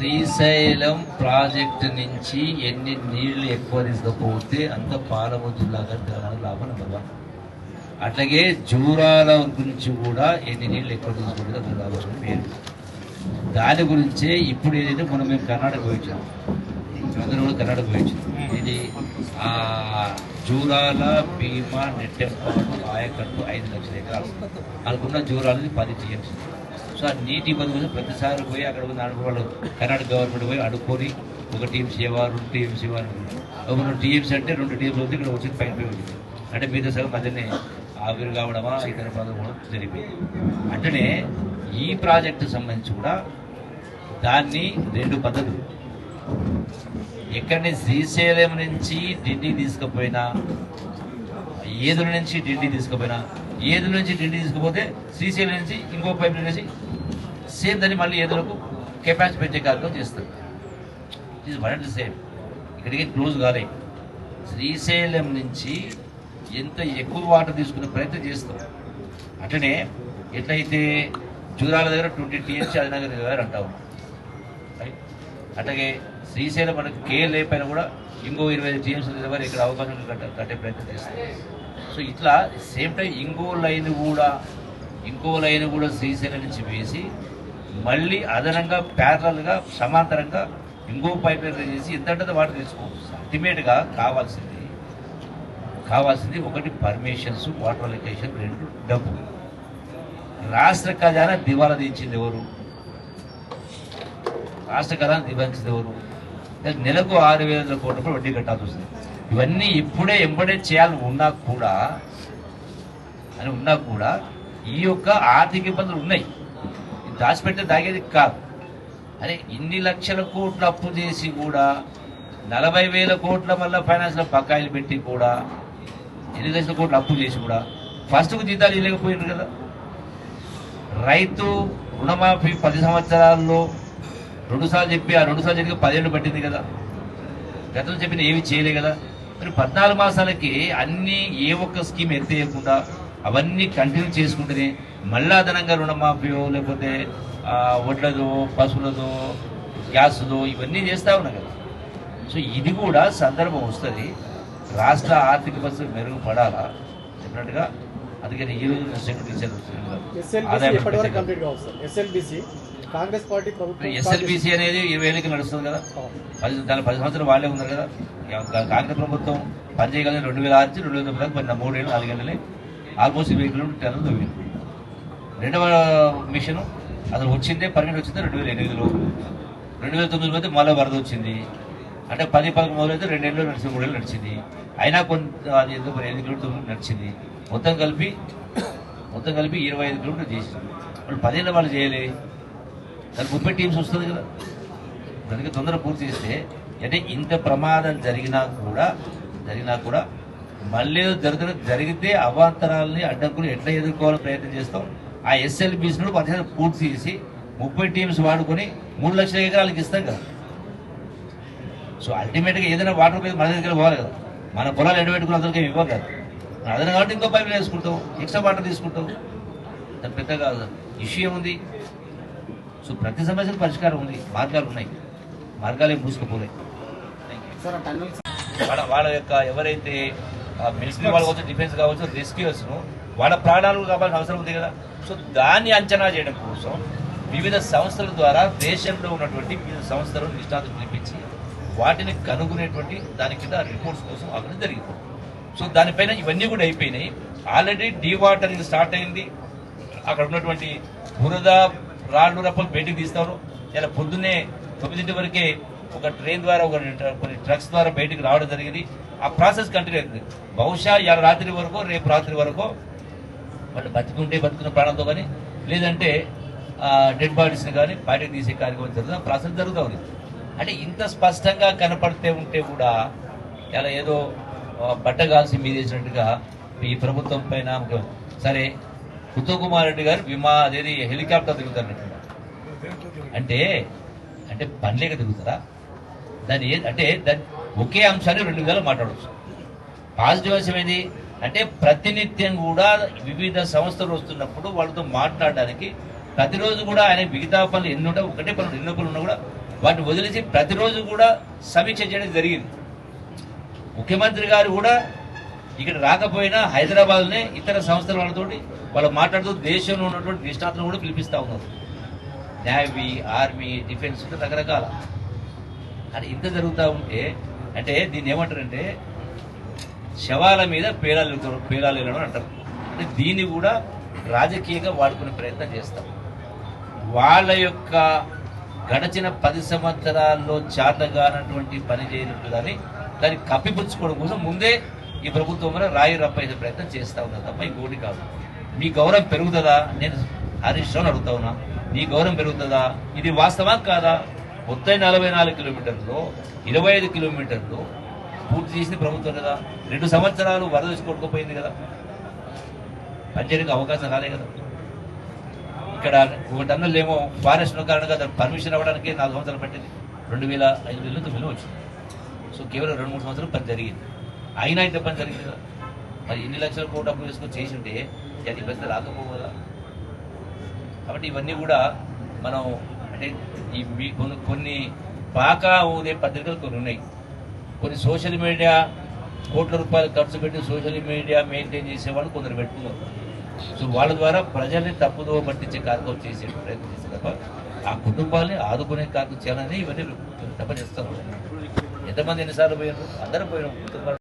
Srisailam project నుంచి ఎన్ని నీళ్ళు ఎక్కువ తీసుకపోతే అంత పాలము జిల్లాగా తెలంగాణ లాభం నెంబర్ అట్లాగే జూరాల గురించి కూడా ఎన్ని నీళ్ళు ఎక్కువ తీసుకుంటే అంత పేరు దాని గురించే ఇప్పుడు ఏదైతే మనం మేము కర్ణాటక పోయించాం అందరూ కూడా కర్ణాటక పోయించాం. ఇది జూరాల భీమా నెట్టెంపాడు ఆయకట్టు ఐదు లక్షల ఎకరాలు. అనుకున్న జూరాలని పది టీఎంసీ సో ఆ నీటి కోసం ప్రతిసారి పోయి అక్కడ ఉన్న వాళ్ళు కర్ణాటక గవర్నమెంట్ పోయి అడుక్కొని ఒక టీఎంసీ ఇవ్వ రెండు టీఎంసీ ఇవ్వ ఒక రెండు టీఎంసీ అంటే రెండు టీఎంసీ వచ్చి ఇక్కడ వచ్చింది పైన పోయి వచ్చింది అంటే మిగతా సగం మధ్యనే ఆవిరి కావడమా ఇతర పదం కూడా జరిగిపోయింది అంటేనే ఈ ప్రాజెక్టు సంబంధించి కూడా దాన్ని రెండు పద్ధతులు. ఎక్కడి శ్రీశైలం నుంచి ఢిల్లీ తీసుకుపోయినా ఏదుల నుంచి ఢిల్లీ తీసుకుపోయినా ఏది నుంచి ఢిల్లీ తీసుకుపోతే శ్రీశైలం నుంచి ఇంకో పైప్ నుంచి సేమ్ దాన్ని మళ్ళీ ఏదోకు కెపాసిటీ పెంచే కార్యక్రమం చేస్తారు. ఇది వన్ అండ్ సేమ్ ఇక్కడికి క్లోజ్ కాలే. శ్రీశైలం నుంచి ఎంత ఎక్కువ వాటర్ తీసుకునే ప్రయత్నం చేస్తాం. అట్లనే ఎట్లయితే జూరాల దగ్గర ట్వంటీ టీఎస్ అదినగర్ దగ్గర అంటాం అట్లాగే శ్రీశైలం మనకి కే లేపైన కూడా ఇంకో ఇరవై ఐదు టీఎంసీ దగ్గర ఇక్కడ అవకాశం కట్ట కట్టే ప్రయత్నం చేస్తాం. సో ఇట్లా సేమ్ టైం ఇంకో లైన్ కూడా ఇంకో లైన్ కూడా శ్రీశైలం నుంచి వేసి మళ్ళీ అదనంగా ప్యారలల్గా సమాంతరంగా ఇంకో పైప్ లైన్ చేసి ఎంతంటే వాటర్ తీసుకోవచ్చు. అల్టిమేట్గా కావాల్సింది కావాల్సింది ఒకటి పర్మిషన్స్ వాటర్ లొకేషన్ రెండు డబ్బు. రాష్ట్ర ఖజానా దివాలా తీయించింది ఎవరు? రాష్ట్ర ఖజానా దివాల్సింది ఎవరు? నెలకు ఆరు వేల కోట్ల రూపాయలు వడ్డీ కట్టాల్సి వస్తుంది. ఇవన్నీ ఇప్పుడే ఎంబడే చేయాలి ఉన్నా కూడా అని ఉన్నా కూడా ఈ యొక్క ఆర్థిక ఇబ్బందులు ఉన్నాయి. ఇది దాచిపెట్టే దాగేది కాదు. అరే ఇన్ని లక్షల కోట్లు అప్పు చేసి కూడా నలభై వేల కోట్ల వల్ల ఫైనాన్స్లో బకాయిలు పెట్టి కూడా ఎన్ని లక్షల కోట్లు అప్పు చేసి కూడా ఫస్ట్కు జీతాలు ఇవ్వలేకపోయింది కదా. రైతు రుణమాఫీ పది సంవత్సరాల్లో రెండుసార్లు చెప్పి ఆ రెండుసార్లు చెప్పి పదేళ్ళు పట్టింది కదా. గతంలో చెప్పిన ఏమి చేయలే కదా. మరి పద్నాలుగు మాసాలకి అన్ని ఏ ఒక్క స్కీమ్ ఎత్తేయకుండా అవన్నీ కంటిన్యూ చేసుకుంటేనే మళ్ళా అదనంగా రుణమాఫీయో లేకపోతే వడ్లదో పశువులదో గ్యాసుదో ఇవన్నీ చేస్తా ఉన్నాయి కదా. సో ఇది కూడా సందర్భం వస్తుంది. రాష్ట్ర ఆర్థిక పరిస్థితి మెరుగుపడాలా? చెప్పినట్టుగా అందుకని ఈ రోజు సెక్రటరీ ఎస్ఎల్బిసి కాంగ్రెస్ పార్టీ ప్రభుత్వం ఎస్ఎల్బిసి అనేది ఇరవై ఏళ్ళకి నడుస్తుంది కదా. పది దాని పది సంవత్సరాలు వాళ్ళే ఉన్నారు కదా. కాంగ్రెస్ ప్రభుత్వం పనిచేయగలిగిన రెండు వేల ఆరు నుంచి రెండు వేల తొమ్మిది దాకా పడిన మూడేళ్ళు నాలుగేళ్ళని ఆల్మోస్ట్ ఇరవై కిలోమీటర్ టన్నులు తవ్వింది. రెండవ మిషన్ అసలు వచ్చిందే పర్మిట్ వచ్చిందే రెండు వేల ఎనిమిదిలో. రెండు వేల తొమ్మిది మధ్య మళ్ళీ వరద వచ్చింది. అంటే పది పదకొండు మొదలైతే రెండేళ్ళు నడిచింది మూడేళ్ళు నడిచింది. అయినా కొంత అది ఎందుకు ఎనిమిది కిలోమీటర్లు నడిచింది? మొత్తం కలిపి మొత్తం కలిపి ఇరవై ఐదు కిలోమీటర్లు చేసింది. వాళ్ళు పదేళ్ళ వాళ్ళు చేయలే. దానికి ముప్పై టీమ్స్ వస్తుంది కదా. దానికి తొందర పూర్తి చేస్తే అంటే ఇంత ప్రమాదం జరిగినా కూడా జరిగినా కూడా మళ్ళీ జరుగుతున్న జరిగితే అవాంతరాలని అడ్డంకులు ఎట్లా ఎదుర్కోవాలని ప్రయత్నం చేస్తాం. ఆ ఎస్ఎల్బీస్ను పదిహేను పూర్తి చేసి ముప్పై టీమ్స్ వాడుకొని మూడు లక్షల ఎకరాలకు ఇస్తాం కదా. సో అల్టిమేట్గా ఏదైనా వాటర్ మీద మన దగ్గర పోవాలి కదా. మన పొలాలు ఎండబెట్టుకుని అందరికీ ఇవ్వం కదా. అదన కాబట్టి ఇంకో పైపులు వేసుకుంటాం ఎక్స్ట్రా వాటర్ తీసుకుంటాం. దాని పెద్దగా ఇష్యూ ఏముంది? సో ప్రతి సమస్యకు పరిష్కారం ఉంది. మార్గాలు ఉన్నాయి. మార్గాలు ఏం మూసుకుపోలేదు వాళ్ళ వాళ్ళ యొక్క ఎవరైతే మిలిటరీ వాళ్ళు కావచ్చు డిఫెన్స్ కావచ్చు రెస్క్యూస్ వాళ్ళ ప్రాణాలు కావాల్సిన అవసరం ఉంది కదా. సో దాన్ని అంచనా చేయడం కోసం వివిధ సంస్థల ద్వారా దేశంలో ఉన్నటువంటి వివిధ సంస్థలను నిష్ణాతులు పిలిపించి వాటిని కనుగొనేటువంటి దాని కింద రిపోర్ట్స్ కోసం అక్కడ జరిగింది. సో దానిపైన ఇవన్నీ కూడా అయిపోయినాయి. ఆల్రెడీ డీ వాటరింగ్ స్టార్ట్ అయింది. అక్కడ ఉన్నటువంటి బురద రాళ్ళు రప్పలు బయటికి తీస్తారు. ఇలా పొద్దున్నే తొమ్మిదింటి వరకే ఒక ట్రైన్ ద్వారా ఒక కొన్ని ట్రక్స్ ద్వారా బయటికి రావడం జరిగింది. ఆ ప్రాసెస్ కంటిన్యూ అవుతుంది బహుశా ఇవాళ రాత్రి వరకు రేపు రాత్రి వరకు వాళ్ళు బతుకుంటే బతుకున్న ప్రాణంతో కానీ లేదంటే డెడ్ బాడీస్ని కానీ బయటకు తీసే కార్యక్రమం జరుగుతుంది. ప్రాసెస్ జరుగుతూ ఉంది. అంటే ఇంత స్పష్టంగా కనపడితే ఉంటే కూడా ఇలా ఏదో బట్టగాల్సి మీదేసినట్టుగా ఈ ప్రభుత్వం పైన సరే ఉత్తమ్ కుమార్ రెడ్డి గారు విమా అదేది హెలికాప్టర్ తిరుగుతారు అంటే అంటే పనిలేక దిగుతారా? దాని అంటే దాని ఒకే అంశాన్ని రెండు విధాలు మాట్లాడవచ్చు. పాజిటివ్ అంశం ఏది? అంటే ప్రతినిత్యం కూడా వివిధ సంస్థలు వస్తున్నప్పుడు వాళ్ళతో మాట్లాడడానికి ప్రతిరోజు కూడా ఆయన మిగతా పనులు ఎన్నుంటే ఒకటే పనులు ఎన్నో పనులు ఉన్నా కూడా వాటిని వదిలేసి ప్రతిరోజు కూడా సమీక్ష చేయడం జరిగింది. ముఖ్యమంత్రి గారు కూడా ఇక్కడ రాకపోయినా హైదరాబాద్నే ఇతర సంస్థల వాళ్ళతోటి వాళ్ళు మాట్లాడుతూ దేశంలో ఉన్నటువంటి నిష్ణాతులను కూడా పిలిపిస్తూ ఉన్నారు. నేవీ ఆర్మీ డిఫెన్స్ రకరకాల. అని ఇంత జరుగుతూ ఉంటే అంటే దీన్ని ఏమంటారంటే శవాల మీద పేలాలు పేలాలు వెళ్ళడం అంటారు. అంటే దీన్ని కూడా రాజకీయంగా వాడుకునే ప్రయత్నం చేస్తాం వాళ్ళ యొక్క గడచిన పది సంవత్సరాల్లో చేతగానటువంటి పని చేయనట్టుదని దాన్ని కప్పిపుచ్చుకోవడం కోసం ముందే ఈ ప్రభుత్వం వల్ల రాయి రప్పయ్యే ప్రయత్నం చేస్తా ఉన్నారు తప్ప ఇంకోటి కాదు. మీ గౌరవం పెరుగుతుందా? నేను హరీష్ రావు అడుగుతా ఉన్నా. నీ గౌరవం పెరుగుతుందా? ఇది వాస్తవా కాదా? మొత్తం నలభై నాలుగు కిలోమీటర్లు ఇరవై ఐదు కిలోమీటర్లు పూర్తి చేసింది ప్రభుత్వం కదా. రెండు సంవత్సరాలు వరద వచ్చి కొట్టుకుపోయింది కదా. పనిచేయడానికి అవకాశం రాలే కదా. ఇక్కడ ఒకటి అన్నలేమో ఫారెస్ట్ కారణంగా దానికి పర్మిషన్ అవ్వడానికి నాలుగు సంవత్సరాలు పట్టింది. రెండు వేల ఐదు వేల తొమ్మిది వచ్చింది. సో కేవలం రెండు మూడు సంవత్సరాలు పని జరిగింది. అయినా ఇంత పని జరిగింది మరి ఎన్ని లక్షల కోట్లు అప్పు చేసుకొని చేసి ఉంటే అది పెద్ద రాకపోవు కాబట్టి ఇవన్నీ కూడా మనం అంటే ఈ మీ- కొన్ని కొన్ని బాగా ఊదే పత్రికలు కొన్ని ఉన్నాయి. కొన్ని సోషల్ మీడియా కోట్ల రూపాయలు ఖర్చు పెట్టి సోషల్ మీడియా మెయింటైన్ చేసేవాళ్ళు కొందరు పెట్టుకున్నారు. సో వాళ్ళ ద్వారా ప్రజల్ని తప్పుదో పట్టించే కార్యక్రమం చేసే ప్రయత్నం చేసే తప్ప ఆ కుటుంబాన్ని ఆదుకునే కార్యక్రమం చేయాలని ఇవన్నీ తప్పనిస్తాను ఎంతమంది ఎన్నిసార్లు పోయారు అందరూ పోయినాం. కుటుంబాలు